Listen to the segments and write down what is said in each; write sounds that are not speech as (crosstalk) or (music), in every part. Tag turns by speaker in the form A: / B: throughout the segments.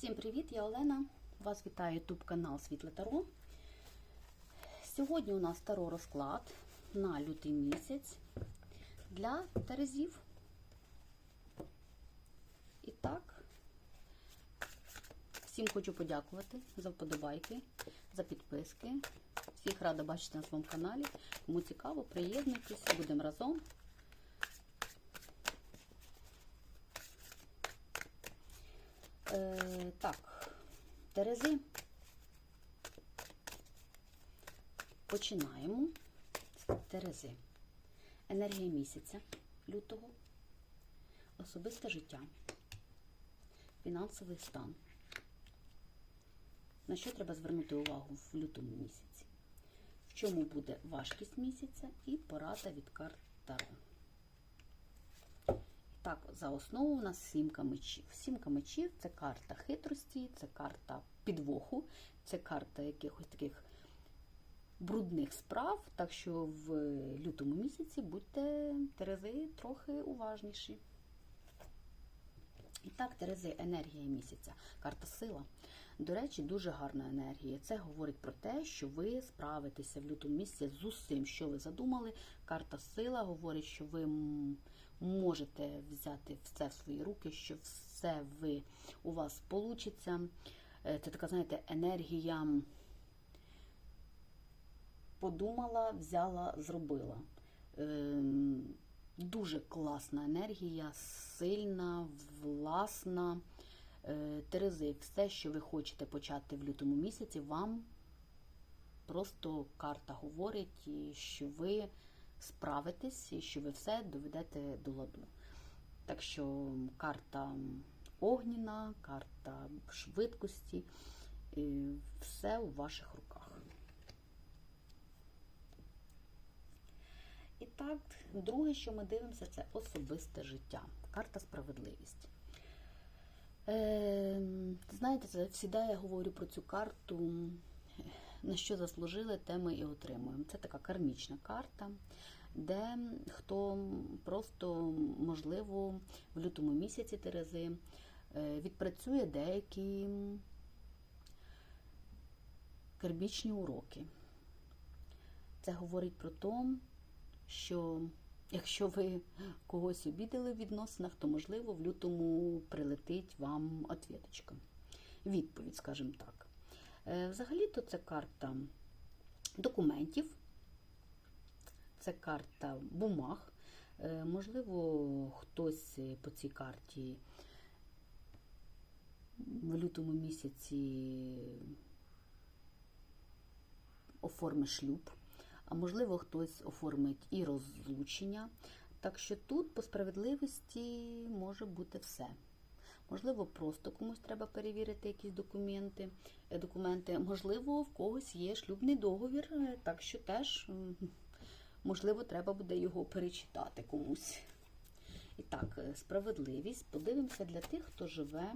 A: Всім привіт, я Олена. Вас вітає YouTube канал Світле Таро. Сьогодні у нас таро розклад на лютий місяць для Терезів. І так, всім хочу подякувати за вподобайки, за підписки. Всіх рада бачити на своєму каналі. Кому цікаво, приєднуйтесь, будемо разом. Е, так, Терези. Починаємо з Терези. Енергія місяця лютого, особисте життя, фінансовий стан. На що треба звернути увагу в лютому місяці? В чому буде важкість місяця і порада від карт Таро. Так, за основу у нас сімка мечів. Сімка мечів це карта хитрості, це карта підвоху, це карта якихось таких брудних справ. Так що в лютому місяці будьте Терези трохи уважніші. І так, Терези, енергія місяця, карта сила. До речі, дуже гарна енергія. Це говорить про те, що ви справитеся в лютому місяці з усім, що ви задумали. Карта сила говорить, що ви можете взяти все в свої руки, що все ви у вас вийде. Це така, знаєте, енергія подумала, взяла, зробила. Дуже класна енергія, сильна, власна. Терези, все, що ви хочете почати в лютому місяці, вам просто карта говорить, що ви справитесь і що ви все доведете до ладу. Так що карта огніна, карта швидкості, все у ваших руках. І так, друге, що ми дивимося, це особисте життя. Карта справедливість. Е, знаєте, завжди я говорю про цю карту, на що заслужили, те ми і отримуємо. Це така кармічна карта, де хто просто, можливо, в лютому місяці Терези відпрацює деякі кармічні уроки. Це говорить про те, що Якщо ви когось обідали в відносинах, то, можливо, в лютому прилетить вам отвіточка. Відповідь, скажімо так. Взагалі-то це карта документів, це карта бумаг. Можливо, хтось по цій карті в лютому місяці оформить шлюб а можливо, хтось оформить і розлучення. Так що тут, по справедливості, може бути все. Можливо, просто комусь треба перевірити якісь документи. документи. Можливо, в когось є шлюбний договір, так що теж, можливо, треба буде його перечитати комусь. І так, справедливість. Подивимося для тих, хто живе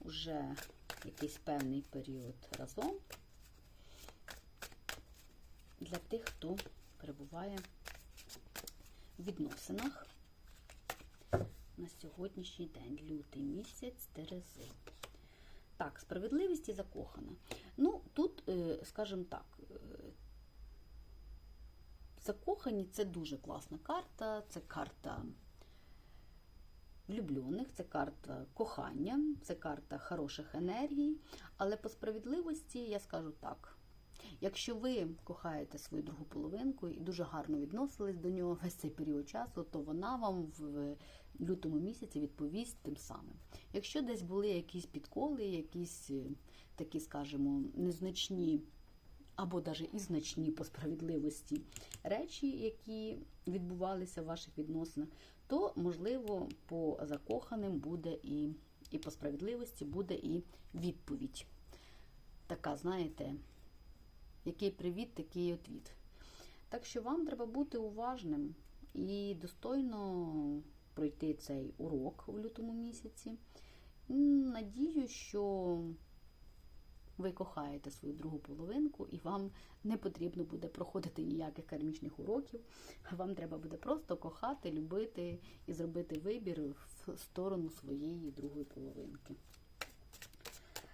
A: вже якийсь певний період разом для тих, хто перебуває в відносинах на сьогоднішній день, лютий місяць Терези. Так, справедливість і закохана. Ну, тут, скажімо так, закохані це дуже класна карта, це карта влюблених, це карта кохання, це карта хороших енергій, але по справедливості я скажу так. Якщо ви кохаєте свою другу половинку і дуже гарно відносились до нього весь цей період часу, то вона вам в лютому місяці відповість тим самим. Якщо десь були якісь підколи, якісь такі, скажімо, незначні або навіть і значні по справедливості речі, які відбувалися в ваших відносинах, то, можливо, по закоханим буде і, і по справедливості буде і відповідь. Така, знаєте, який привіт, такий отвіт. Так що вам треба бути уважним і достойно пройти цей урок у лютому місяці. Надію, що ви кохаєте свою другу половинку, і вам не потрібно буде проходити ніяких кармічних уроків. Вам треба буде просто кохати, любити і зробити вибір в сторону своєї другої половинки.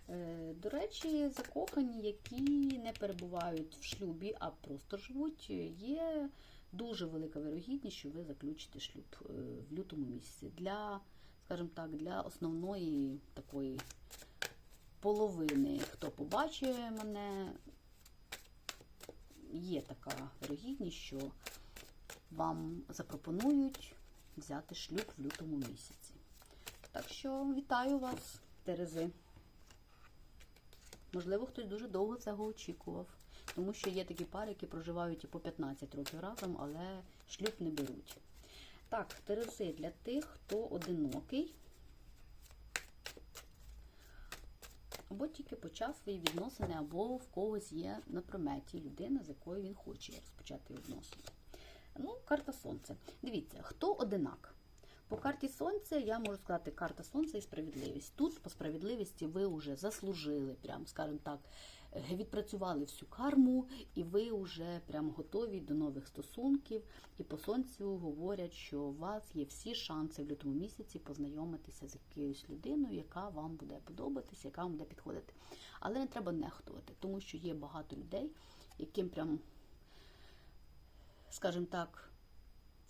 A: Е, До речі, закохані, які не перебувають в шлюбі, а просто живуть, є дуже велика вирогідність, що ви заключите шлюб е, в лютому місяці. Для, скажімо так, для основної такої половини, хто побачить мене, є така вирогідність, що вам запропонують взяти шлюб в лютому місяці. Так що вітаю вас, Терези. Можливо, хтось дуже довго цього очікував. Тому що є такі пари, які проживають і по 15 років разом, але шлюб не беруть. Так, Терези для тих, хто одинокий. Або тільки почав свої відносини, або в когось є на приметі людина, з якою він хоче розпочати відносини. Ну, карта Сонця. Дивіться, хто одинак? По карті Сонця я можу сказати, карта Сонця і справедливість. Тут по справедливості ви вже заслужили, прям, скажімо так, е, відпрацювали всю карму, і ви вже прям готові до нових стосунків. І по сонцю говорять, що у вас є всі шанси в лютому місяці познайомитися з якоюсь людиною, яка вам буде подобатися, яка вам буде підходити. Але не треба нехтувати, тому що є багато людей, яким прям, скажімо так,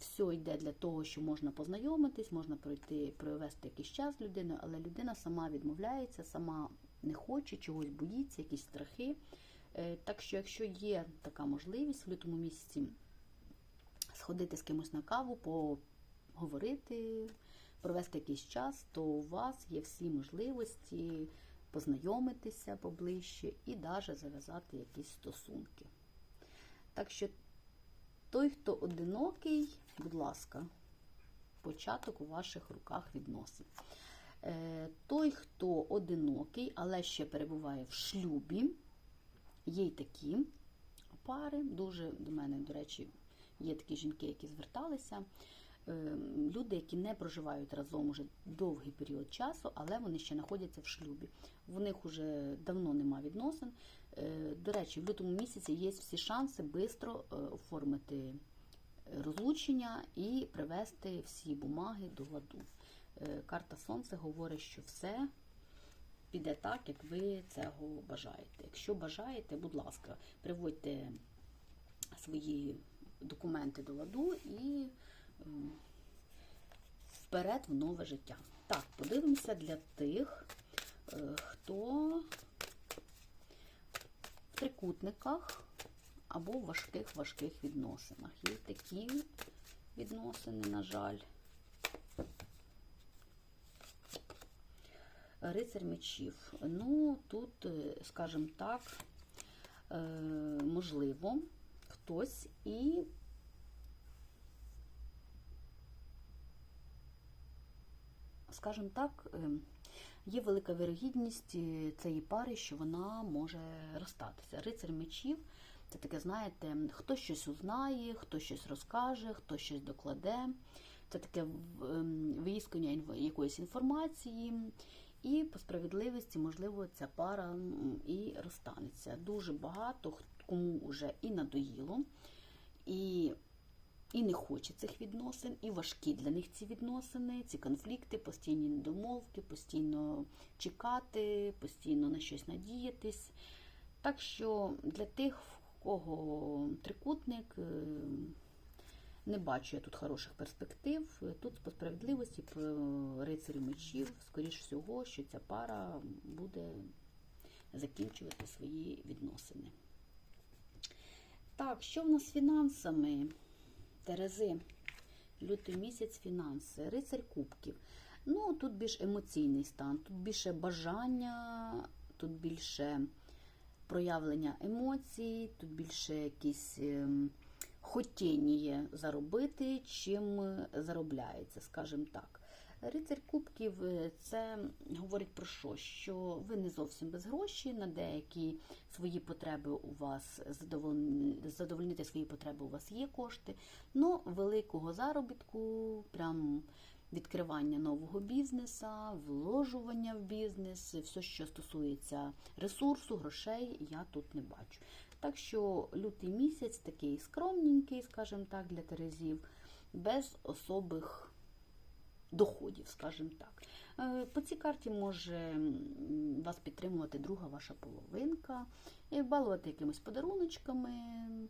A: все йде для того, що можна познайомитись, можна пройти, провести якийсь час з людиною, але людина сама відмовляється, сама не хоче, чогось боїться, якісь страхи. Е, Так що, якщо є така можливість в лютому місяці сходити з кимось на каву, поговорити, провести якийсь час, то у вас є всі можливості познайомитися поближче і навіть зав'язати якісь стосунки. Так що той, хто одинокий, будь ласка, початок у ваших руках відносин. Е, Той, хто одинокий, але ще перебуває в шлюбі, є й такі пари. Дуже до мене, до речі, є такі жінки, які зверталися. Е, Люди, які не проживають разом уже довгий період часу, але вони ще знаходяться в шлюбі. В них вже давно нема відносин. Е, До речі, в лютому місяці є всі шанси швидко оформити розлучення і привести всі бумаги до ладу. Е, Карта Сонце говорить, що все піде так, як ви цього бажаєте. Якщо бажаєте, будь ласка, приводьте свої документи до ладу і е, вперед в нове життя. Так, подивимося для тих, е, хто в трикутниках або в важких-важких відносинах. Є такі відносини, на жаль. Рицар мечів. Ну, тут, е, скажімо так, е, можливо, хтось і скажімо так, е, є велика вирогідність цієї пари, що вона може розстатися. Рицар мечів це таке, знаєте, хто щось узнає, хто щось розкаже, хто щось докладе. Це таке виїскання якоїсь інформації. І по справедливості, можливо, ця пара і розстанеться. Дуже багато кому вже і надоїло, і і не хоче цих відносин, і важкі для них ці відносини, ці конфлікти, постійні недомовки, постійно чекати, постійно на щось надіятись. Так що для тих, кого трикутник, не бачу я тут хороших перспектив. Тут по справедливості рицарі мечів, скоріш всього, що ця пара буде закінчувати свої відносини. Так, що в нас з фінансами? Терези, лютий місяць фінанси, рицарь кубків. Ну, тут більш емоційний стан, тут більше бажання, тут більше проявлення емоцій, тут більше якісь хотіння заробити, чим заробляється, скажімо так. Рицар Кубків це говорить про що? Що ви не зовсім без грошей, на деякі свої потреби у вас задовольнити свої потреби у вас є кошти, але великого заробітку, прям відкривання нового бізнесу, вложування в бізнес, все, що стосується ресурсу, грошей, я тут не бачу. Так що лютий місяць такий скромненький, скажімо так, для Терезів, без особих доходів, скажімо так. Е, По цій карті може вас підтримувати друга ваша половинка, балувати якимись подаруночками,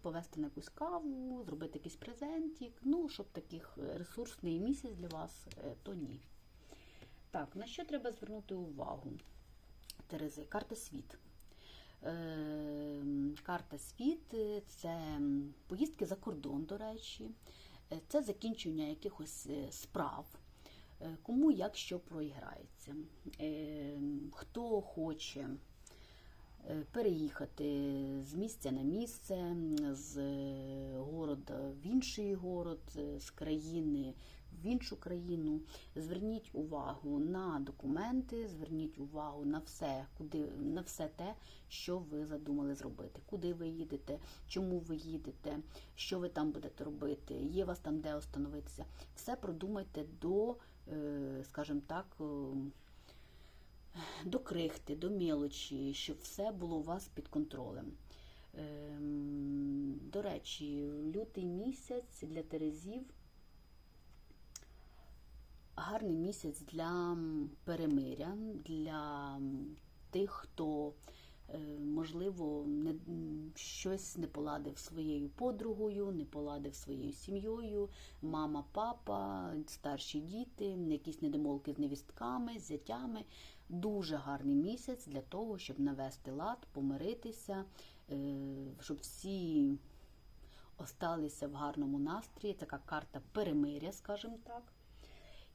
A: повести на якусь каву, зробити якийсь презентик. Ну, щоб таких е, ресурсний місяць для вас, е, то ні. Так, на що треба звернути увагу? Терези, карта світ. Е, Карта світ е, це поїздки за кордон, до речі, Е, це закінчення якихось е, справ, е, кому як що проіграється. Е, Хто хоче е, переїхати з місця на місце, з е, города в інший город, е, з країни в іншу країну. Зверніть увагу на документи, зверніть увагу на все, куди на все те, що ви задумали зробити, куди ви їдете, чому ви їдете, що ви там будете робити, є вас там де остановитися. Все продумайте до, е, скажімо так, е, до крихти, до мелочі, щоб все було у вас під контролем. Ем, До речі, лютий місяць для Терезів гарний місяць для перемиря, для тих, хто, е, можливо, не, щось не поладив своєю подругою, не поладив своєю сім'єю, мама, папа, старші діти, якісь недомолки з невістками, з зятями. Дуже гарний місяць для того, щоб навести лад, помиритися, е, щоб всі осталися в гарному настрої. Така карта перемиря, скажімо так.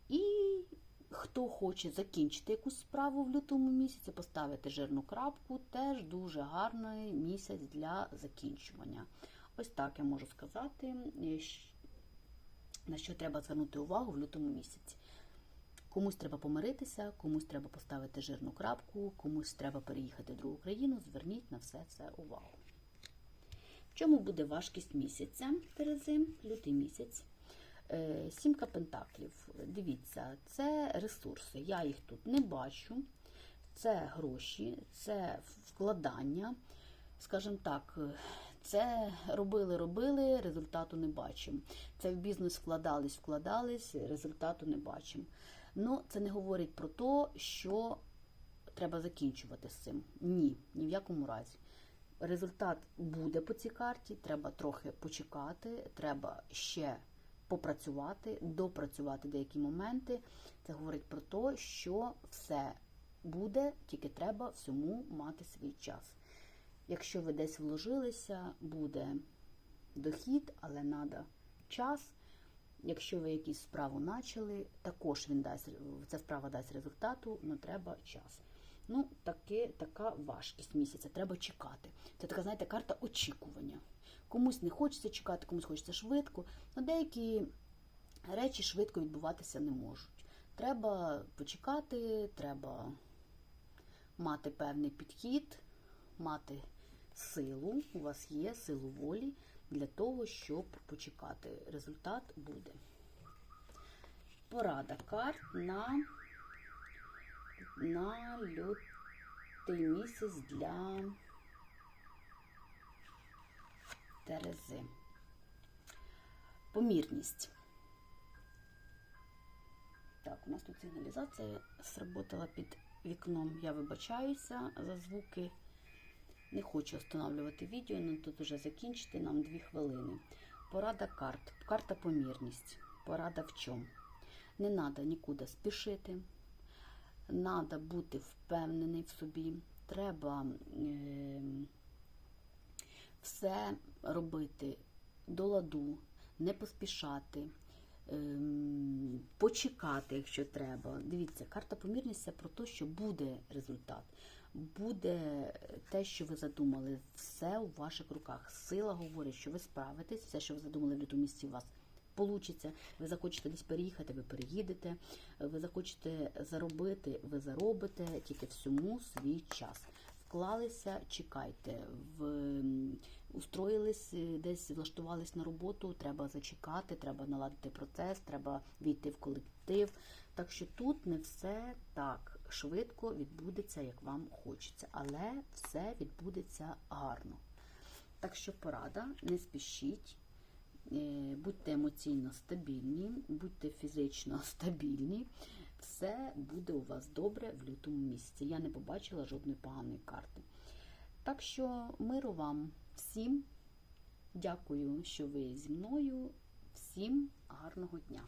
A: І хто хоче закінчити якусь справу в лютому місяці, поставити жирну крапку, теж дуже гарний місяць для закінчування. Ось так я можу сказати, е, на що треба звернути увагу в лютому місяці. Комусь треба помиритися, комусь треба поставити жирну крапку, комусь треба переїхати в другу країну. Зверніть на все це увагу. В чому буде важкість місяця Терези, лютий місяць? Е, Сімка пентаклів. Дивіться, це ресурси. Я їх тут не бачу. Це гроші, це вкладання. Скажімо так, е, це робили, робили, результату не бачимо. Це в бізнес вкладались, вкладались, результату не бачимо. Ну, це не говорить про те, що треба закінчувати з цим. Ні, ні в якому разі. Результат буде по цій карті, треба трохи почекати, треба ще попрацювати, допрацювати деякі моменти. Це говорить про те, що все буде, тільки треба всьому мати свій час. Якщо ви десь вложилися, буде дохід, але треба час. Якщо ви якусь справу почали, також він дасть, ця справа дасть результату, але треба час. Ну, таке, така важкість місяця, треба чекати. Це така, знаєте, карта очікування. Комусь не хочеться чекати, комусь хочеться швидко, але деякі речі швидко відбуватися не можуть. Треба почекати, треба мати певний підхід, мати силу, у вас є силу волі для того, щоб почекати. Результат буде. Порада карт на, на лютий місяць для Терези. Помірність. Так, у нас тут сигналізація сработала під вікном. Я вибачаюся за звуки. Не хочу встановлювати відео, але тут вже закінчити нам 2 хвилини. Порада карт. Карта помірність. Порада в чому? Не треба нікуди спішити. Треба бути впевнений в собі. Треба е, все робити до ладу, не поспішати, ем, почекати, якщо треба. Дивіться, карта помірність це про те, що буде результат. Буде те, що ви задумали, все у ваших руках. Сила говорить, що ви справитесь, все, що ви задумали в лютому місці, у вас получиться. Ви захочете десь переїхати, ви переїдете. Ви захочете заробити, ви заробите, тільки всьому свій час. Вклалися, чекайте, в, устроїлись, е, десь влаштувались на роботу, треба зачекати, треба наладити процес, треба війти в колектив. Так що тут не все так швидко відбудеться, як вам хочеться, але все відбудеться гарно. Так що порада, не спішіть, е, будьте емоційно стабільні, будьте фізично (laughs) стабільні, все буде у вас добре в лютому місяці. Я не побачила жодної поганої карти. Так що миру вам всім. Дякую, що ви зі мною. Всім гарного дня!